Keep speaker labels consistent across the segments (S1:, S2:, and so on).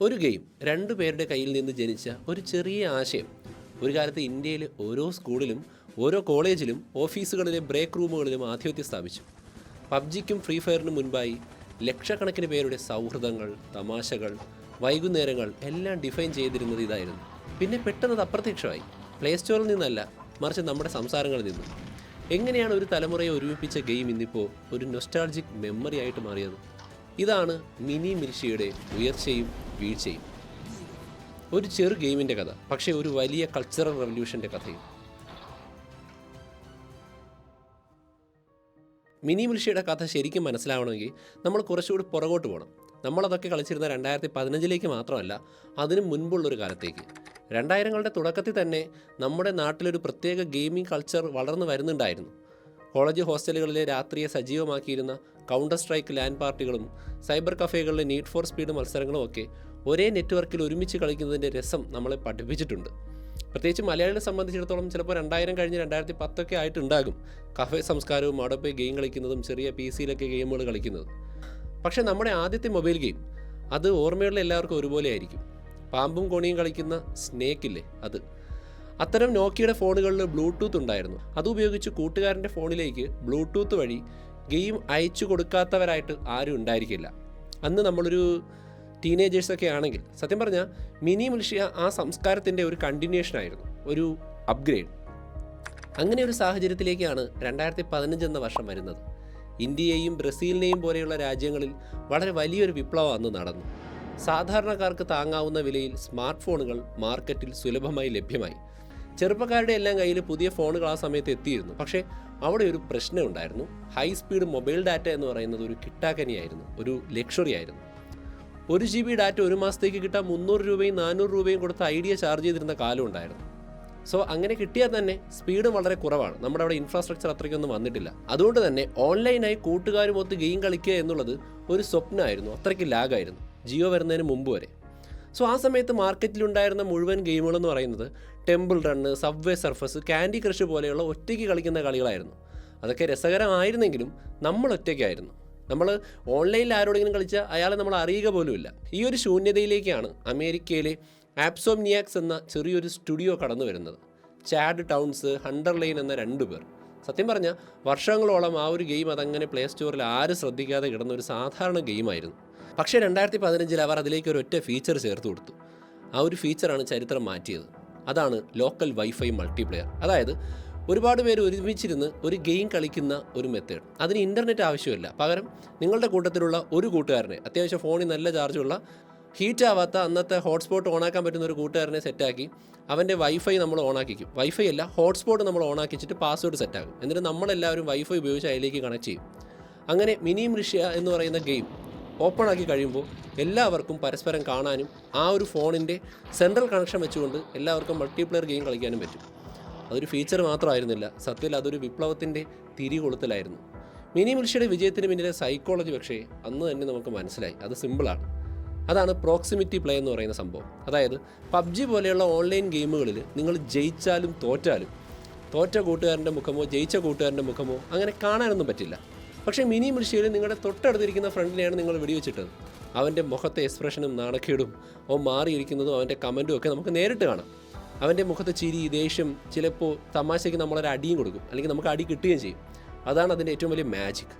S1: ഒരു ഗെയിം രണ്ടു പേരുടെ കയ്യിൽ നിന്ന് ജനിച്ച ഒരു ചെറിയ ആശയം. ഒരു കാലത്ത് ഇന്ത്യയിലെ ഓരോ സ്കൂളിലും ഓരോ കോളേജിലും ഓഫീസുകളിലെ ബ്രേക്ക് റൂമുകളിലും ആധിപത്യം സ്ഥാപിച്ചു. പബ്ജിക്കും ഫ്രീ ഫയറിനും മുൻപായി ലക്ഷക്കണക്കിന് പേരുടെ സൗഹൃദങ്ങൾ തമാശകൾ വൈകുന്നേരങ്ങൾ എല്ലാം ഡിഫൈൻ ചെയ്തിരുന്നത് ഇതായിരുന്നു. പിന്നെ പെട്ടെന്ന് അത് അപ്രത്യക്ഷമായി. പ്ലേ സ്റ്റോറിൽ നിന്നല്ല മറിച്ച് നമ്മുടെ സംസാരങ്ങളിൽ നിന്നും. എങ്ങനെയാണ് ഒരു തലമുറയെ ഒരുമിപ്പിച്ച ഗെയിം ഇന്നിപ്പോൾ ഒരു നൊസ്റ്റാൾജിക് മെമ്മറി ആയിട്ട് മാറിയത്? ഇതാണ് മിനി മിൽഷിയുടെ ഉയർച്ചയും വീഴ്ചയും. ഒരു ചെറു ഗെയിമിന്റെ കഥ പക്ഷേ ഒരു വലിയ കൾച്ചറൽ റെവല്യൂഷന്റെ കഥയും. മിനി മിൽഷയുടെ കഥ ശരിക്കും മനസ്സിലാവണമെങ്കിൽ നമ്മൾ കുറച്ചുകൂടി പുറകോട്ട് പോകണം. നമ്മളതൊക്കെ കളിച്ചിരുന്ന രണ്ടായിരത്തി പതിനഞ്ചിലേക്ക് മാത്രമല്ല അതിനു മുൻപുള്ളൊരു കാലത്തേക്ക്. രണ്ടായിരങ്ങളുടെ തുടക്കത്തിൽ തന്നെ നമ്മുടെ നാട്ടിലൊരു പ്രത്യേക ഗെയിമിംഗ് കൾച്ചർ വളർന്നു വരുന്നുണ്ടായിരുന്നു. കോളേജ് ഹോസ്റ്റലുകളിലെ രാത്രിയെ സജീവമാക്കിയിരുന്ന കൗണ്ടർ സ്ട്രൈക്ക് ലാൻഡ് പാർട്ടികളും സൈബർ കഫേകളിലെ നീഡ് ഫോർ സ്പീഡ് മത്സരങ്ങളും ഒക്കെ ഒരേ നെറ്റ്വർക്കിൽ ഒരുമിച്ച് കളിക്കുന്നതിന്റെ രസം നമ്മളെ പഠിപ്പിച്ചിട്ടുണ്ട്. പ്രത്യേകിച്ച് മലയാളികളെ സംബന്ധിച്ചിടത്തോളം ചിലപ്പോൾ രണ്ടായിരം കഴിഞ്ഞ് രണ്ടായിരത്തി പത്തൊക്കെ ആയിട്ടുണ്ടാകും. കഫേ സംസ്കാരവും അവിടെ പോയി ഗെയിം കളിക്കുന്നതും ചെറിയ പി സിയിലൊക്കെ ഗെയിമുകൾ കളിക്കുന്നതും. പക്ഷേ നമ്മുടെ ആദ്യത്തെ മൊബൈൽ ഗെയിം അത് ഓർമ്മയുള്ള എല്ലാവർക്കും ഒരുപോലെ ആയിരിക്കും. പാമ്പും കോണിയും കളിക്കുന്ന സ്നേക്ക് ഇല്ലേ? അത്. അത്തരം നോക്കിയുടെ ഫോണുകളിൽ ബ്ലൂടൂത്ത് ഉണ്ടായിരുന്നു. അതുപയോഗിച്ച് കൂട്ടുകാരന്റെ ഫോണിലേക്ക് ബ്ലൂടൂത്ത് വഴി ഗെയിം അയച്ചു കൊടുക്കാത്തവരായിട്ട് ആരും ഉണ്ടായിരിക്കില്ല. അന്ന് നമ്മളൊരു ടീനേജേഴ്സൊക്കെ ആണെങ്കിൽ സത്യം പറഞ്ഞാൽ മിനി മിൽഷ്യ ആ സംസ്കാരത്തിന്റെ ഒരു കണ്ടിന്യൂഷൻ ആയിരുന്നു ഒരു അപ്ഗ്രേഡ് അങ്ങനെ ഒരു സാഹചര്യത്തിലേക്കാണ് രണ്ടായിരത്തി പതിനഞ്ച് എന്ന വർഷം വരുന്നത്. ഇന്ത്യയെയും ബ്രസീലിനെയും പോലെയുള്ള രാജ്യങ്ങളിൽ വളരെ വലിയൊരു വിപ്ലവം അന്ന് നടന്നു. സാധാരണക്കാർക്ക് താങ്ങാവുന്ന വിലയിൽ സ്മാർട്ട് ഫോണുകൾ മാർക്കറ്റിൽ സുലഭമായി ലഭ്യമായി. ചെറുപ്പക്കാരുടെ എല്ലാം കയ്യിൽ പുതിയ ഫോണുകൾ ആ സമയത്ത് എത്തിയിരുന്നു. പക്ഷേ അവിടെ ഒരു പ്രശ്നം ഉണ്ടായിരുന്നു ഹൈ സ്പീഡ് മൊബൈൽ ഡാറ്റ എന്ന് പറയുന്നത് ഒരു കിട്ടാക്കനിയായിരുന്നു ഒരു ലക്ഷറി ആയിരുന്നു ഒരു ജി ബി ഡാറ്റ ഒരു മാസത്തേക്ക് കിട്ടാൻ മുന്നൂറ് രൂപയും നാനൂറ് രൂപയും കൊടുത്ത് ഐഡിയ ചാർജ് ചെയ്തിരുന്ന കാലം ഉണ്ടായിരുന്നു. സോ അങ്ങനെ കിട്ടിയാൽ തന്നെ സ്പീഡും വളരെ കുറവാണ്. നമ്മുടെ അവിടെ ഇൻഫ്രാസ്ട്രക്ചർ അത്രയ്ക്കൊന്നും വന്നിട്ടില്ല. അതുകൊണ്ട് തന്നെ ഓൺലൈനായി കൂട്ടുകാരുമൊത്ത് ഗെയിം കളിക്കുക എന്നുള്ളത് ഒരു സ്വപ്നമായിരുന്നു. അത്രയ്ക്ക് ലാഗായിരുന്നു ജിയോ വരുന്നതിന് മുമ്പ് വരെ. സോ ആ സമയത്ത് മാർക്കറ്റിലുണ്ടായിരുന്ന മുഴുവൻ ഗെയിമുകളെന്ന് പറയുന്നത് temple run subway surfers candy crush പോലെയുള്ള ഒറ്റയ്ക്ക് കളിക്കുന്ന കളികളായിരുന്നു. അതൊക്കെ രസകരമായിരുന്നെങ്കിലും നമ്മൾ ഒറ്റയ്ക്കായിരുന്നു. നമ്മൾ ഓൺലൈനിൽ ആരോടെങ്കിലും കളിച്ചാൽ അയാളെ നമ്മൾ അറിയുക പോലുമില്ല. ഈ ഒരു ശൂന്യതയിലേക്കാണ് അമേരിക്കയിലെ ആപ്സോംനിയാക്സ് എന്ന ചെറിയൊരു സ്റ്റുഡിയോ കടന്നു വരുന്നത്. ചാഡ് ടൗൺസ് ഹണ്ടർലൈൻ എന്ന രണ്ടു പേർ. സത്യം പറഞ്ഞാൽ വർഷങ്ങളോളം ആ ഒരു ഗെയിം അതങ്ങനെ പ്ലേ സ്റ്റോറിൽ ആരും ശ്രദ്ധിക്കാതെ കിടന്ന ഒരു സാധാരണ ഗെയിമായിരുന്നു. പക്ഷേ രണ്ടായിരത്തി പതിനഞ്ചിൽ അവർ അതിലേക്ക് ഒരു ഒറ്റ ഫീച്ചർ ചേർത്ത് കൊടുത്തു. ആ ഒരു ഫീച്ചറാണ് ചരിത്രം മാറ്റിയത്. അതാണ് ലോക്കൽ വൈഫൈ മൾട്ടിപ്ലെയർ. അതായത് ഒരുപാട് പേര് ഒരുമിച്ചിരുന്ന് ഒരു ഗെയിം കളിക്കുന്ന ഒരു മെത്തേഡ് അതിന് ഇന്റർനെറ്റ് ആവശ്യമില്ല. പകരം നിങ്ങളുടെ കൂട്ടത്തിലുള്ള ഒരു കൂട്ടുകാരനെ അത്യാവശ്യം ഫോണിൽ നല്ല ചാർജുള്ള ഹീറ്റ് ആവാത്ത അന്നത്തെ ഹോട്ട്സ്പോട്ട് ഓണാക്കാൻ പറ്റുന്ന ഒരു കൂട്ടുകാരനെ സെറ്റാക്കി അവന്റെ വൈഫൈ നമ്മൾ ഓണാക്കിക്കും വൈഫൈ അല്ല ഹോട്ട്സ്പോട്ട് നമ്മൾ ഓണാക്കിച്ചിട്ട് പാസ്വേഡ് സെറ്റാക്കും എന്നിട്ട് നമ്മളെല്ലാവരും വൈഫൈ ഉപയോഗിച്ച് അതിലേക്ക് കണക്ട് ചെയ്യും. അങ്ങനെ മിനി മൃഷ്യ എന്ന് പറയുന്ന ഗെയിം ഓപ്പൺ ആക്കി കഴിയുമ്പോൾ എല്ലാവർക്കും പരസ്പരം കാണാനും ആ ഒരു ഫോണിന്റെ സെൻട്രൽ കണക്ഷൻ വെച്ചുകൊണ്ട് എല്ലാവർക്കും മൾട്ടിപ്ലെയർ ഗെയിം കളിക്കാനും പറ്റും. അതൊരു ഫീച്ചർ മാത്രമായിരുന്നില്ല. സത്യത്തിൽ അതൊരു വിപ്ലവത്തിന്റെ തിരികൊളുത്തലായിരുന്നു. മിനി മിൽഷ്യയുടെ വിജയത്തിന് പിന്നിലെ സൈക്കോളജി പക്ഷേ അന്ന് തന്നെ നമുക്ക് മനസ്സിലായി. അത് സിമ്പിളാണ് അതാണ് പ്രോക്സിമിറ്റി പ്ലേ എന്ന് പറയുന്ന സംഭവം. അതായത് പബ്ജി പോലെയുള്ള ഓൺലൈൻ ഗെയിമുകളിൽ നിങ്ങൾ ജയിച്ചാലും തോറ്റാലും തോറ്റ കൂട്ടുകാരന്റെ മുഖമോ ജയിച്ച കൂട്ടുകാരന്റെ മുഖമോ അങ്ങനെ കാണാനൊന്നും പറ്റില്ല. പക്ഷേ മിനി മിൽഷ്യയിൽ നിങ്ങളുടെ തൊട്ടടുത്തിരിക്കുന്ന ഫ്രണ്ടിനെയാണ് നിങ്ങൾ വെടിവെച്ചിട്ടത്. അവന്റെ മുഖത്തെ എക്സ്പ്രഷനും നാണക്കേടും ഓ മാറിയിരിക്കുന്നതും അവന്റെ കമന്റും ഒക്കെ നമുക്ക് നേരിട്ട് കാണാം. അവന്റെ മുഖത്തെ ചിരി ദേഷ്യം ചിലപ്പോൾ തമാശയ്ക്ക് നമ്മളൊരു അടിയും കൊടുക്കും. അല്ലെങ്കിൽ നമുക്ക് അടി കിട്ടുകയും ചെയ്യും. അതാണ് അതിന്റെ ഏറ്റവും വലിയ മാജിക്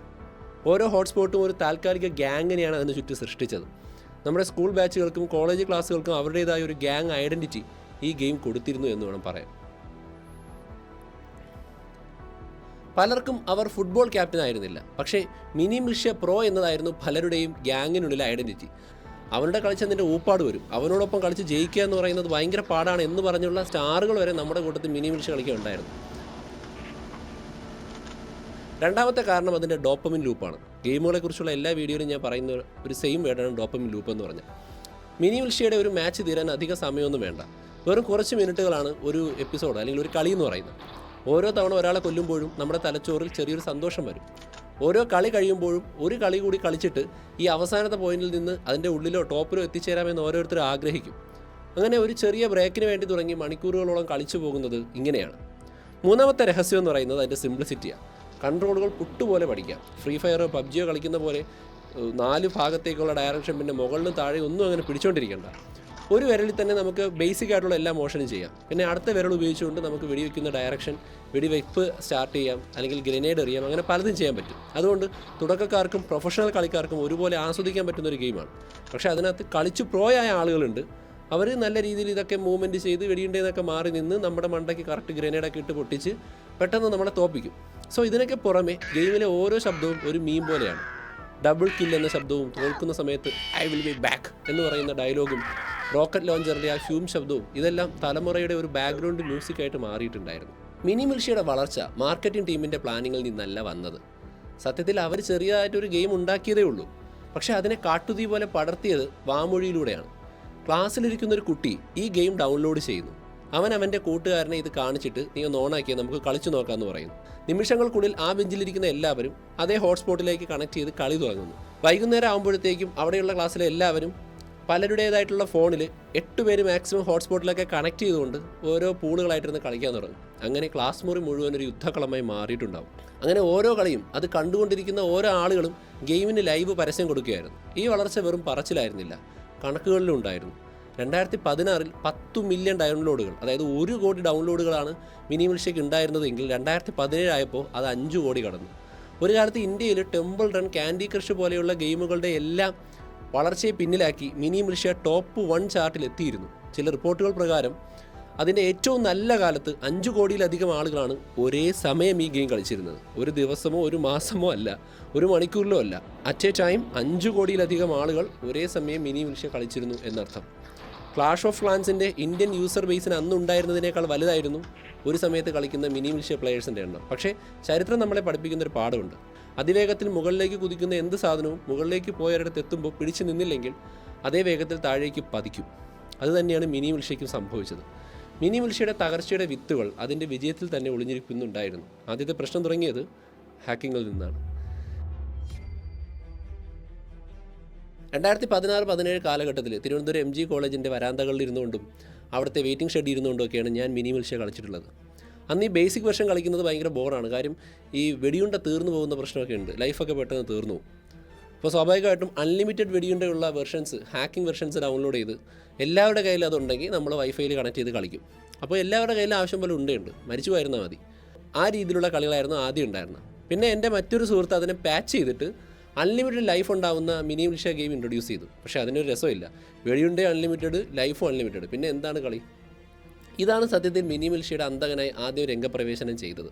S1: ഓരോ ഹോട്ട്സ്പോട്ടും ഒരു താൽക്കാലിക ഗ്യാങ്ങിനെയാണ് അതിന് ചുറ്റും സൃഷ്ടിച്ചത്. നമ്മുടെ സ്കൂൾ ബാച്ചുകൾക്കും കോളേജ് ക്ലാസ്സുകൾക്കും അവരുടേതായ ഒരു ഗ്യാങ് ഐഡന്റിറ്റി ഈ ഗെയിം കൊടുത്തിരുന്നു എന്ന് വേണം പറയാൻ. പലർക്കും അവർ ഫുട്ബോൾ ക്യാപ്റ്റൻ ആയിരുന്നില്ല. പക്ഷേ മിനി മിഷ്യ പ്രോ എന്നതായിരുന്നു പലരുടെയും ഗ്യാങ്ങിനുള്ളിലെ ഐഡന്റിറ്റി അവരുടെ കളിച്ചതിന്റെ ഊപ്പാട് വരും. അവനോടൊപ്പം കളിച്ച് ജയിക്കുക എന്ന് പറയുന്നത് ഭയങ്കര പാടാണ് എന്ന് പറഞ്ഞുള്ള സ്റ്റാറുകൾ വരെ നമ്മുടെ കൂട്ടത്തിൽ മിനി മിനിഷ് കളിക്കുകയുണ്ടായിരുന്നു. രണ്ടാമത്തെ കാരണം അതിന്റെ ഡോപ്പമിൻ ലൂപ്പാണ്. ഗെയിമുകളെക്കുറിച്ചുള്ള എല്ലാ വീഡിയോയിലും ഞാൻ പറയുന്ന ഒരു സെയിം വേർഡാണ് ഡോപ്പമിൻ ലൂപ്പ് എന്ന് പറഞ്ഞാൽ. മിനി മിൽഷ്യയുടെ ഒരു മാച്ച് തീരാൻ അധിക സമയമൊന്നും വേണ്ട. വെറും കുറച്ച് മിനിറ്റുകളാണ് ഒരു എപ്പിസോഡ് അല്ലെങ്കിൽ ഒരു കളി എന്ന് പറയുന്നത്. ഓരോ തവണ ഒരാളെ കൊല്ലുമ്പോഴും നമ്മുടെ തലച്ചോറിൽ ചെറിയൊരു സന്തോഷം വരും. ഓരോ കളി കഴിയുമ്പോഴും ഒരു കളി കൂടി കളിച്ചിട്ട് ഈ അവസാനത്തെ പോയിന്റിൽ നിന്ന് അതിന്റെ ഉള്ളിലോ ടോപ്പിലോ എത്തിച്ചേരാമെന്ന് ഓരോരുത്തരും ആഗ്രഹിക്കും. അങ്ങനെ ഒരു ചെറിയ ബ്രേക്കിന് വേണ്ടി തുടങ്ങി മണിക്കൂറുകളോളം കളിച്ചു പോകുന്നത് ഇങ്ങനെയാണ്. മൂന്നാമത്തെ രഹസ്യം എന്ന് പറയുന്നത് അതിന്റെ സിംപ്ലിസിറ്റിയാണ് കൺട്രോളുകൾ പുട്ടുപോലെ പഠിക്കാം. ഫ്രീ ഫയറോ പബ്ജിയോ കളിക്കുന്ന പോലെ നാല് ഭാഗത്തേക്കുള്ള ഡയറക്ഷൻ പിന്നെ മുകളിലും താഴെ ഒന്നും അങ്ങനെ പിടിച്ചോണ്ടിരിക്കണ്ട. ഒരു വിരലിൽ തന്നെ നമുക്ക് ബേസിക് ആയിട്ടുള്ള എല്ലാ മോഷനും ചെയ്യാം. പിന്നെ അടുത്ത വിരൽ ഉപയോഗിച്ചുകൊണ്ട് നമുക്ക് വെടിവെക്കുന്ന ഡയറക്ഷൻ വെടിവെപ്പ് സ്റ്റാർട്ട് ചെയ്യാം അല്ലെങ്കിൽ ഗ്രനേഡ് എറിയാം അങ്ങനെ പലതും ചെയ്യാൻ പറ്റും. അതുകൊണ്ട് തുടക്കക്കാർക്കും പ്രൊഫഷണൽ കളിക്കാർക്കും ഒരുപോലെ ആസ്വദിക്കാൻ പറ്റുന്ന ഒരു ഗെയിമാണ്. പക്ഷേ അതിനകത്ത് കളിച്ച് പ്രോയായ ആളുകളുണ്ട്. അവർ നല്ല രീതിയിൽ ഇതൊക്കെ മൂവ്മെന്റ് ചെയ്ത് വെടിയുണ്ടേന്നൊക്കെ മാറി നിന്ന് നമ്മുടെ മണ്ടയ്ക്ക് കറക്റ്റ് ഗ്രനേഡൊക്കെ ഇട്ട് പൊട്ടിച്ച് പെട്ടെന്ന് നമ്മളെ തോപ്പിക്കും. സോ ഇതിനൊക്കെ പുറമെ ഗെയിമിലെ ഓരോ ശബ്ദവും ഒരു മീം പോലെയാണ്. ഡബിൾ കിൽ എന്ന ശബ്ദവും തോൽക്കുന്ന സമയത്ത് ഐ വിൽ ബി ബാക്ക് എന്ന് പറയുന്ന ഡയലോഗും റോക്കറ്റ് ലോഞ്ചറിന്റെ ആ ഹ്യൂം ശബ്ദവും ഇതെല്ലാം തലമുറയുടെ ഒരു ബാക്ക്ഗ്രൗണ്ട് മ്യൂസിക്കായിട്ട് മാറിയിട്ടുണ്ടായിരുന്നു. മിനി മിൽഷിയുടെ വളർച്ച മാർക്കറ്റിംഗ് ടീമിന്റെ പ്ലാനിങ്ങിൽ നിന്നല്ല വന്നത്. സത്യത്തിൽ അവർ ചെറിയതായിട്ടൊരു ഗെയിം ഉണ്ടാക്കിയതേ ഉള്ളൂ. പക്ഷേ അതിനെ കാട്ടുതീ പോലെ പടർത്തിയത് വാമൊഴിയിലൂടെയാണ്. ക്ലാസ്സിലിരിക്കുന്ന ഒരു കുട്ടി ഈ ഗെയിം ഡൗൺലോഡ് ചെയ്യുന്നു. അവൻ അവന്റെ കൂട്ടുകാരനെ ഇത് കാണിച്ചിട്ട് നീ ഒന്ന് ഓണാക്കിയാൽ നമുക്ക് കളിച്ചു നോക്കാമെന്ന് പറയുന്നു. നിമിഷങ്ങൾക്കുള്ളിൽ ആ ബെഞ്ചിലിരിക്കുന്ന എല്ലാവരും അതേ ഹോട്ട്സ്പോട്ടിലേക്ക് കണക്ട് ചെയ്ത് കളി തുടങ്ങുന്നു. വൈകുന്നേരം ആകുമ്പോഴത്തേക്കും അവിടെയുള്ള ക്ലാസ്സിലെ എല്ലാവരും പലരുടേതായിട്ടുള്ള ഫോണിൽ എട്ട് പേര് മാക്സിമം ഹോട്ട്സ്പോട്ടിലൊക്കെ കണക്ട് ചെയ്തുകൊണ്ട് ഓരോ പൂളുകളായിട്ടിരുന്ന് കളിക്കാൻ തുടങ്ങും. അങ്ങനെ ക്ലാസ് മുറി മുഴുവൻ ഒരു യുദ്ധക്കളമായി മാറിയിട്ടുണ്ടാവും. അങ്ങനെ ഓരോ കളിയും അത് കണ്ടുകൊണ്ടിരിക്കുന്ന ഓരോ ആളുകളും ഗെയിമിന് ലൈവ് പരസ്യം കൊടുക്കുകയായിരുന്നു. ഈ വളർച്ച വെറും പറച്ചിലായിരുന്നില്ല. കണക്കുകളിലും ഉണ്ടായിരുന്നു. രണ്ടായിരത്തി പതിനാറിൽ പത്ത് മില്യൺ ഡൗൺലോഡുകൾ അതായത് ഒരു കോടി ഡൗൺലോഡുകളാണ് മിനി മിൽഷയ്ക്ക് ഉണ്ടായിരുന്നതെങ്കിൽ രണ്ടായിരത്തി പതിനേഴായപ്പോൾ അത് അഞ്ച് കോടി കടന്നു. ഒരു കാലത്ത് ഇന്ത്യയിൽ ടെമ്പിൾ റൺ ക്യാൻഡി ക്രഷ് പോലെയുള്ള ഗെയിമുകളുടെ എല്ലാം വളർച്ചയെ പിന്നിലാക്കി മിനി മിർഷ്യ ടോപ്പ് വൺ ചാർട്ടിൽ എത്തിയിരുന്നു. ചില റിപ്പോർട്ടുകൾ പ്രകാരം അതിന്റെ ഏറ്റവും നല്ല കാലത്ത് അഞ്ച് കോടിയിലധികം ആളുകളാണ് ഒരേ സമയം ഈ ഗെയിം കളിച്ചിരുന്നത്. ഒരു ദിവസമോ ഒരു മാസമോ അല്ല ഒരു മണിക്കൂറിലോ അല്ല. അറ്റ് എ ടൈം അഞ്ച് കോടിയിലധികം ആളുകൾ ഒരേ സമയം മിനി മിൽഷ്യ കളിച്ചിരുന്നു എന്നർത്ഥം. ക്ലാഷ് ഓഫ് ക്ലാൻസിന്റെ ഇന്ത്യൻ യൂസർ ബേസിന് അന്ന് ഉണ്ടായിരുന്നതിനേക്കാൾ വലുതായിരുന്നു ഒരു സമയത്ത് കളിക്കുന്ന മിനി മിൽഷ്യ പ്ലെയേഴ്സിന്റെ എണ്ണം. പക്ഷേ ചരിത്രം നമ്മളെ പഠിപ്പിക്കുന്ന ഒരു പാഠമുണ്ട്. അതിവേഗത്തിൽ മുകളിലേക്ക് കുതിക്കുന്ന എന്ത് സാധനവും മുകളിലേക്ക് പോയൊരിടത്ത് എത്തുമ്പോൾ പിടിച്ചു നിന്നില്ലെങ്കിൽ അതേ വേഗത്തിൽ താഴേക്ക് പതിക്കും. അതുതന്നെയാണ് മിനി മിൽഷയ്ക്കും സംഭവിച്ചത്. മിനി മിൽഷയുടെ തകർച്ചയുടെ വിത്തുകൾ അതിന്റെ വിജയത്തിൽ തന്നെ ഒളിഞ്ഞിരിക്കുന്നുണ്ടായിരുന്നു. ആദ്യത്തെ പ്രശ്നം തുടങ്ങിയത് ഹാക്കിങ്ങിൽ നിന്നാണ്. രണ്ടായിരത്തി പതിനാറ് പതിനേഴ് കാലഘട്ടത്തിൽ തിരുവനന്തപുരം എം ജി കോളേജിന്റെ വരാന്തകളിൽ ഇരുന്നുകൊണ്ടും അവിടുത്തെ വെയിറ്റിംഗ് ഷെഡ് ഇരുന്നുകൊണ്ടൊക്കെയാണ് ഞാൻ മിനി മിൽഷ കളിച്ചിട്ടുള്ളത്. അന്ന് ഈ ബേസിക് വെർഷൻ കളിക്കുന്നത് ഭയങ്കര ബോറാണ് കാര്യം ഈ വെടിയുണ്ട തീർന്നു പോകുന്ന പ്രശ്നമൊക്കെ ഉണ്ട്. ലൈഫൊക്കെ പെട്ടെന്ന് തീർന്നു അപ്പോൾ സ്വാഭാവികമായിട്ടും അൺലിമിറ്റഡ് വെടിയുണ്ടയുള്ള വെർഷൻസ് ഹാക്കിംഗ് വെർഷൻസ് ഡൗൺലോഡ് ചെയ്ത് എല്ലാവരുടെ കയ്യിൽ അതുണ്ടെങ്കിൽ നമ്മൾ വൈഫൈയിൽ കണക്ട് ചെയ്ത് കളിക്കും. അപ്പോൾ എല്ലാവരുടെ കയ്യിൽ ആവശ്യം പോലെ ഉണ്ടുണ്ട് മരിച്ചു പോയിരുന്നാൽ മതി. ആ രീതിയിലുള്ള കളികളായിരുന്നു ആദ്യം ഉണ്ടായിരുന്നത്. പിന്നെ എന്റെ മറ്റൊരു സുഹൃത്ത് അതിനെ പാച്ച് ചെയ്തിട്ട് അൺലിമിറ്റഡ് ലൈഫ് ഉണ്ടാവുന്ന മിനി മിൽഷ്യ ഗെയിം ഇൻട്രൊഡ്യൂസ് ചെയ്തു. പക്ഷേ അതിനൊരു രസമില്ല. വെടിയുണ്ടേ അൺലിമിറ്റഡ് ലൈഫും അൺലിമിറ്റഡ് പിന്നെ എന്താണ് കളി? ഇതാണ് സത്യത്തിൽ മിനി മിൽഷിയുടെ അന്തകനായി ആദ്യം രംഗപ്രവേശനം ചെയ്തത്.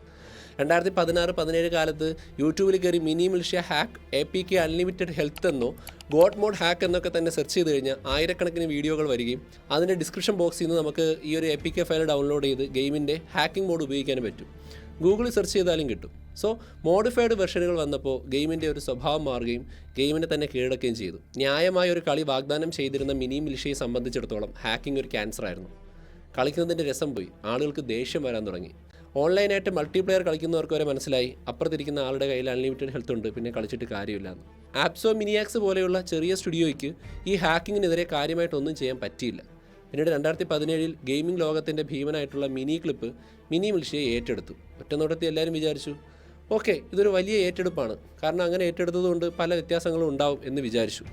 S1: രണ്ടായിരത്തി പതിനാറ് പതിനേഴ് കാലത്ത് യൂട്യൂബിൽ കയറി mini militia hack A P K unlimited health എന്നോ ഗോഡ് മോഡ് ഹാക്ക് എന്നൊക്കെ തന്നെ സെർച്ച് ചെയ്ത് കഴിഞ്ഞാൽ ആയിരക്കണക്കിന് വീഡിയോകൾ വരികയും അതിന്റെ ഡിസ്ക്രിപ്ഷൻ ബോക്സിൽ നിന്ന് നമുക്ക് ഈ ഒരു A P K file download ചെയ്ത് ഗെയിമിന്റെ ഹാക്കിംഗ് മോഡ് ഉപയോഗിക്കാനും പറ്റും. ഗൂഗിളിൽ സെർച്ച് ചെയ്താലും കിട്ടും. സോ മോഡിഫൈഡ് വെർഷനുകൾ വന്നപ്പോൾ ഗെയിമിന്റെ ഒരു സ്വഭാവം മാറുകയും ഗെയിമിനെ തന്നെ കീഴടക്കുകയും ചെയ്തു. ന്യായമായ ഒരു കളി വാഗ്ദാനം ചെയ്തിരുന്ന മിനി മിലിഷയെ സംബന്ധിച്ചിടത്തോളം ഹാക്കിംഗ് ഒരു ക്യാൻസർ ആയിരുന്നു കളിക്കുന്നതിന്റെ രസം പോയി. ആളുകൾക്ക് ദേഷ്യം വരാൻ തുടങ്ങി. ഓൺലൈനായിട്ട് മൾട്ടിപ്ലെയർ കളിക്കുന്നവർക്ക് വരെ മനസ്സിലായി. അപ്പുറത്തിരിക്കുന്ന ആളുടെ കയ്യിൽ അൺലിമിറ്റഡ് ഹെൽത്ത് ഉണ്ട്. പിന്നെ കളിച്ചിട്ട് കാര്യമില്ല ആപ്സോ മിനിയാക്സ് പോലെയുള്ള ചെറിയ സ്റ്റുഡിയോയ്ക്ക് ഈ ഹാക്കിങ്ങിനെതിരെ കാര്യമായിട്ടൊന്നും ചെയ്യാൻ പറ്റിയില്ല. പിന്നീട് രണ്ടായിരത്തി പതിനേഴിൽ ഗെയിമിംഗ് ലോകത്തിന്റെ ഭീമനായിട്ടുള്ള മിനി ക്ലിപ്പ് മിനി മിൽഷയെ ഏറ്റെടുത്തു. ഒറ്റനോട്ടത്തിൽ എല്ലാവരും വിചാരിച്ചു ഓക്കെ ഇതൊരു വലിയ ഏറ്റെടുപ്പാണ്. കാരണം അങ്ങനെ ഏറ്റെടുത്തതുകൊണ്ട് പല വ്യത്യാസങ്ങളും ഉണ്ടാവും എന്ന് വിചാരിച്ചു.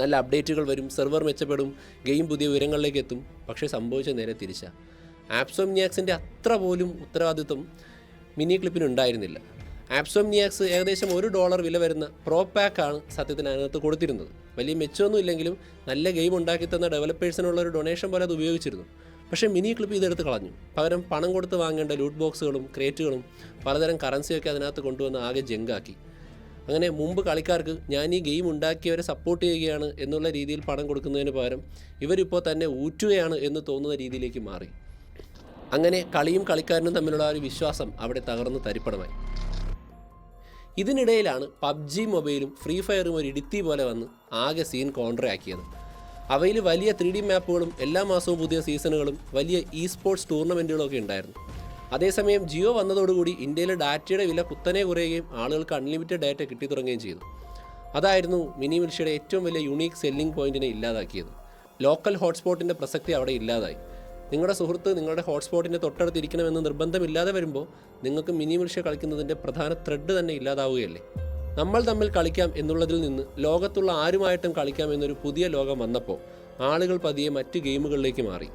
S1: നല്ല അപ്ഡേറ്റുകൾ വരും സെർവർ മെച്ചപ്പെടും ഗെയിം പുതിയ ഉയരങ്ങളിലേക്ക് എത്തും. പക്ഷേ സംഭവിച്ച നേരെ തിരിച്ച. ആപ്സോമിനിയാക്സിന്റെ അത്ര പോലും ഉത്തരവാദിത്വം മിനി ക്ലിപ്പിന് ഉണ്ടായിരുന്നില്ല. ആപ്സോംനിയാക്സ് ഏകദേശം ഒരു ഡോളർ വില വരുന്ന പ്രോ പാക്കാണ് സത്യത്തിന് അതിനകത്ത് കൊടുത്തിരുന്നത്. വലിയ മെച്ചമൊന്നും ഇല്ലെങ്കിലും നല്ല ഗെയിം ഉണ്ടാക്കി തന്ന ഡെവലപ്പേഴ്സിനുള്ള ഒരു ഡൊണേഷൻ പോലെ അത് ഉപയോഗിച്ചിരുന്നു. പക്ഷേ മിനി ക്ലിപ്പ് ഇതെടുത്ത് കളഞ്ഞു. പകരം പണം കൊടുത്ത് വാങ്ങേണ്ട ലൂട്ട് ബോക്സുകളും ക്രേറ്റുകളും പലതരം കറൻസിയൊക്കെ അതിനകത്ത് കൊണ്ടുവന്ന് ആകെ ജങ്കാക്കി അങ്ങനെ മുമ്പ് കളിക്കാർക്ക് ഞാൻ ഈ ഗെയിം ഉണ്ടാക്കിയവരെ സപ്പോർട്ട് ചെയ്യുകയാണ് എന്നുള്ള രീതിയിൽ പണം കൊടുക്കുന്നതിന് പകരം ഇവരിപ്പോൾ തന്നെ ഊറ്റുകയാണ് എന്ന് തോന്നുന്ന രീതിയിലേക്ക് മാറി. അങ്ങനെ കളിയും കളിക്കാരനും തമ്മിലുള്ള ഒരു വിശ്വാസം അവിടെ തകർന്ന് തരിപ്പണമായി. ഇതിനിടയിലാണ് പബ്ജി മൊബൈലും ഫ്രീ ഫയറും ഒരു ഇടുത്തി പോലെ വന്ന് ആകെ സീൻ കോൺട്രയാക്കിയത് അവയിൽ വലിയ ത്രീ ഡി മാപ്പുകളും എല്ലാ മാസവും പുതിയ സീസണുകളും വലിയ ഇ സ്പോർട്സ് ടൂർണമെന്റുകളൊക്കെ ഉണ്ടായിരുന്നു. അതേസമയം ജിയോ വന്നതോടുകൂടി ഇന്ത്യയിലെ ഡാറ്റയുടെ വില കുത്തനെ കുറയുകയും ആളുകൾക്ക് അൺലിമിറ്റഡ് ഡാറ്റ കിട്ടി തുടങ്ങുകയും ചെയ്തു. അതായിരുന്നു മിനി മിൽഷയുടെ ഏറ്റവും വലിയ യുണീക്ക് സെല്ലിംഗ് പോയിന്റിനെ ഇല്ലാതാക്കിയത്. ലോക്കൽ ഹോട്ട്സ്പോട്ടിന്റെ പ്രസക്തി അവിടെ ഇല്ലാതായി. നിങ്ങളുടെ സുഹൃത്ത് നിങ്ങളുടെ ഹോട്ട്സ്പോട്ടിന്റെ തൊട്ടടുത്തിരിക്കണമെന്ന് നിർബന്ധമില്ലാതെ വരുമ്പോൾ നിങ്ങൾക്ക് മിനി മിൽഷ കളിക്കുന്നതിന്റെ പ്രധാന ത്രെഡ് തന്നെ ഇല്ലാതാവുകയല്ലേ? നമ്മൾ തമ്മിൽ കളിക്കാം എന്നുള്ളതിൽ നിന്ന് ലോകത്തുള്ള ആരുമായിട്ടും കളിക്കാം എന്നൊരു പുതിയ ലോകം വന്നപ്പോൾ ആളുകൾ പതിയെ മറ്റ് ഗെയിമുകളിലേക്ക് മാറി.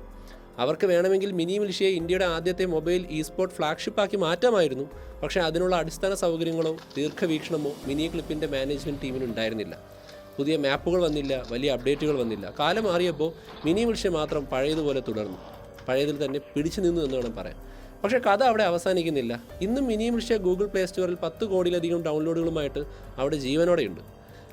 S1: അവർക്ക് വേണമെങ്കിൽ മിനി മിൽഷ്യയെ ഇന്ത്യയുടെ ആദ്യത്തെ മൊബൈൽ ഇ സ്പോർട്ട് ഫ്ലാഗ്ഷിപ്പാക്കി മാറ്റാമായിരുന്നു. പക്ഷേ അതിനുള്ള അടിസ്ഥാന സൗകര്യങ്ങളോ ദീർഘവീക്ഷണമോ മിനി ക്ലിപ്പിന്റെ മാനേജ്മെന്റ് ടീമിന് ഉണ്ടായിരുന്നില്ല. പുതിയ മാപ്പുകൾ വന്നില്ല വലിയ അപ്ഡേറ്റുകൾ വന്നില്ല. കാലം മാറിയപ്പോൾ മിനി മിൽഷ്യ മാത്രം പഴയതുപോലെ തുടർന്നു. പഴയതിൽ തന്നെ പിടിച്ചു നിന്നു എന്ന് വേണം പറയാൻ. പക്ഷേ കഥ അവിടെ അവസാനിക്കുന്നില്ല. ഇന്നും മിനി മിൽഷ്യ ഗൂഗിൾ പ്ലേ സ്റ്റോറിൽ പത്ത് കോടിയിലധികം ഡൗൺലോഡുകളുമായിട്ട് അവിടെ ജീവനോടെയുണ്ട്.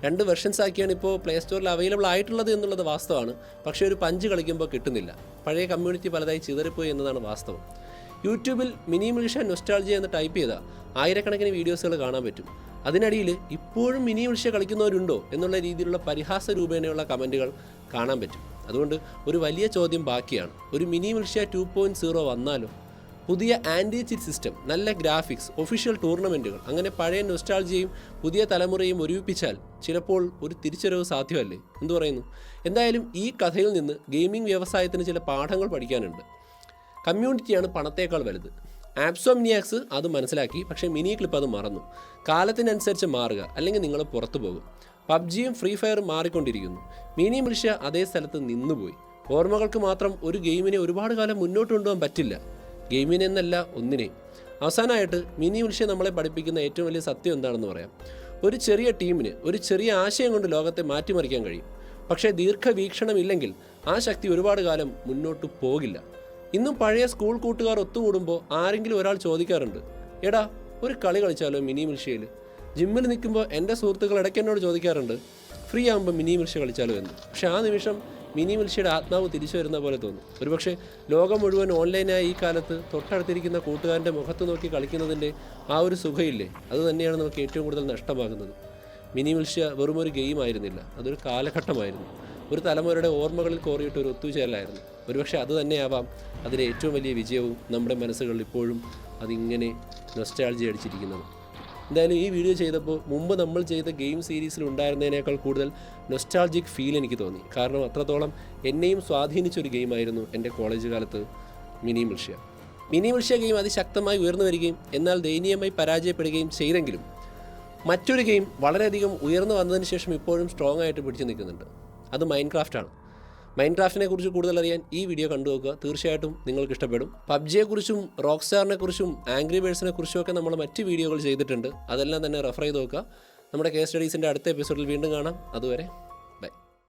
S1: രണ്ട് വെർഷൻസ് ആക്കിയാണ് ഇപ്പോൾ പ്ലേ സ്റ്റോറിൽ അവൈലബിൾ ആയിട്ടുള്ളത് എന്നുള്ളത് വാസ്തവമാണ്. പക്ഷേ ഒരു പഞ്ച് കളിക്കുമ്പോൾ കിട്ടുന്നില്ല. പഴയ കമ്മ്യൂണിറ്റി പലതായി ചിതറിപ്പോയി എന്നതാണ് വാസ്തവം. യൂട്യൂബിൽ മിനി മിൽഷ നൊസ്റ്റാൾജിയ എന്ന് ടൈപ്പ് ചെയ്താൽ ആയിരക്കണക്കിന് വീഡിയോസുകൾ കാണാൻ പറ്റും. അതിനടിയിൽ ഇപ്പോഴും മിനി മിൽഷ കളിക്കുന്നവരുണ്ടോ എന്നുള്ള രീതിയിലുള്ള പരിഹാസ രൂപേണയുള്ള കമന്റുകൾ കാണാൻ പറ്റും. അതുകൊണ്ട് ഒരു വലിയ ചോദ്യം ബാക്കിയാണ്. ഒരു mini militia two point zero വന്നാലോ? പുതിയ ആന്റി ചിറ്റ് സിസ്റ്റം നല്ല ഗ്രാഫിക്സ് ഒഫീഷ്യൽ ടൂർണമെന്റുകൾ അങ്ങനെ പഴയ നൊസ്റ്റാൾജിയും പുതിയ തലമുറയും ഒരുമിപ്പിച്ചാൽ ചിലപ്പോൾ ഒരു തിരിച്ചറിവ് സാധ്യമല്ലേ? എന്തു പറയുന്നു? എന്തായാലും ഈ കഥയിൽ നിന്ന് ഗെയിമിംഗ് വ്യവസായത്തിന് ചില പാഠങ്ങൾ പഠിക്കാനുണ്ട്. കമ്മ്യൂണിറ്റിയാണ് പണത്തേക്കാൾ വലുത്. ആപ്സോമിനിയാക്സ് അത് മനസ്സിലാക്കി പക്ഷേ മിനി ക്ലിപ്പ് അത് മറന്നു. കാലത്തിനനുസരിച്ച് മാറുക അല്ലെങ്കിൽ നിങ്ങൾ പുറത്തു പോകും. പബ്ജിയും ഫ്രീ ഫയറും മാറിക്കൊണ്ടിരിക്കുന്നു. മിനി മിൽഷ്യ അതേ സ്ഥലത്ത് നിന്നുപോയി. ഓർമ്മകൾക്ക് മാത്രം ഒരു ഗെയിമിനെ ഒരുപാട് കാലം മുന്നോട്ട് കൊണ്ടുപോകാൻ പറ്റില്ല. ഗെയിമിനെ എന്നല്ല ഒന്നിനെ. അവസാനമായിട്ട് മിനി മിൽഷ്യ നമ്മളെ പഠിപ്പിക്കുന്ന ഏറ്റവും വലിയ സത്യം എന്താണെന്ന് പറയാം. ഒരു ചെറിയ ടീമിന് ഒരു ചെറിയ ആശയം കൊണ്ട് ലോകത്തെ മാറ്റിമറിക്കാൻ കഴിയും. പക്ഷേ ദീർഘവീക്ഷണം ഇല്ലെങ്കിൽ ആ ശക്തി ഒരുപാട് കാലം മുന്നോട്ട് പോകില്ല. ഇന്നും പഴയ സ്കൂൾ കൂട്ടുകാർ ഒത്തുകൂടുമ്പോൾ ആരെങ്കിലും ഒരാൾ ചോദിക്കാറുണ്ട് എടാ ഒരു കളി കളിച്ചാലോ മിനി മിൽഷയിൽ ജിമ്മിൽ നിൽക്കുമ്പോൾ എന്റെ സുഹൃത്തുക്കൾ ഇടയ്ക്ക് എന്നോട് ചോദിക്കാറുണ്ട് ഫ്രീ ആകുമ്പോൾ മിനി മിൽഷ കളിച്ചാലോ എന്ന്. പക്ഷെ ആ നിമിഷം മിനി മിൽഷ്യയുടെ ആത്മാവ് തിരിച്ചു വരുന്ന പോലെ തോന്നും. ഒരുപക്ഷെ ലോകം മുഴുവൻ ഓൺലൈനായി ഈ കാലത്ത് തൊട്ടടുത്തിരിക്കുന്ന കൂട്ടുകാരന്റെ മുഖത്ത് നോക്കി കളിക്കുന്നതിന്റെ ആ ഒരു സുഖയില്ലേ? അത് തന്നെയാണ് നമുക്ക് ഏറ്റവും കൂടുതൽ നഷ്ടമാകുന്നത്. മിനി മിൽഷ്യ വെറും ഒരു ഗെയിം ആയിരുന്നില്ല അതൊരു കാലഘട്ടമായിരുന്നു. ഒരു തലമുറയുടെ ഓർമ്മകളിൽ കോറിയിട്ട് ഒരു ഒത്തുചേരലായിരുന്നു. ഒരുപക്ഷെ അത് തന്നെയാവാം അതിലെ ഏറ്റവും വലിയ വിജയവും നമ്മുടെ മനസ്സുകളിൽ ഇപ്പോഴും അതിങ്ങനെ നൊസ്റ്റാൾജി അടിച്ചിരിക്കുന്നത്. എന്തായാലും ഈ വീഡിയോ ചെയ്തപ്പോൾ മുമ്പ് നമ്മൾ ചെയ്ത ഗെയിം സീരീസിൽ ഉണ്ടായിരുന്നതിനേക്കാൾ കൂടുതൽ നൊസ്റ്റാൾജിക് ഫീൽ എനിക്ക് തോന്നി. കാരണം അത്രത്തോളം എന്നെയും സ്വാധീനിച്ചൊരു ഗെയിമായിരുന്നു എന്റെ കോളേജ് കാലത്ത് mini militia. Mini militia game അതിശക്തമായി ഉയർന്നു വരികയും എന്നാൽ ദയനീയമായി പരാജയപ്പെടുകയും ചെയ്തെങ്കിലും മറ്റൊരു ഗെയിം വളരെയധികം ഉയർന്നു വന്നതിന് ശേഷം ഇപ്പോഴും സ്ട്രോങ് ആയിട്ട് പിടിച്ചു നിൽക്കുന്നുണ്ട്. അത് മൈൻഡ് ക്രാഫ്റ്റാണ് മൈൻഡ് ക്രാഫ്റ്റിനെ കുറിച്ച് കൂടുതൽ അറിയാൻ ഈ വീഡിയോ കണ്ടു നോക്കുക. തീർച്ചയായിട്ടും നിങ്ങൾക്ക് ഇഷ്ടപ്പെടും. പബ്ജിയെക്കുറിച്ചും റോക്ക് സ്റ്റാറിനെ കുറിച്ചും ആംഗ്രി ബേഴ്സിനെ കുറിച്ചും ഒക്കെ നമ്മൾ മറ്റ് വീഡിയോകൾ ചെയ്തിട്ടുണ്ട്. അതെല്ലാം തന്നെ റെഫർ ചെയ്ത് നോക്കുക. നമ്മുടെ കേസ് സ്റ്റഡീസിന്റെ അടുത്ത എപ്പിസോഡിൽ വീണ്ടും കാണാം. അതുവരെ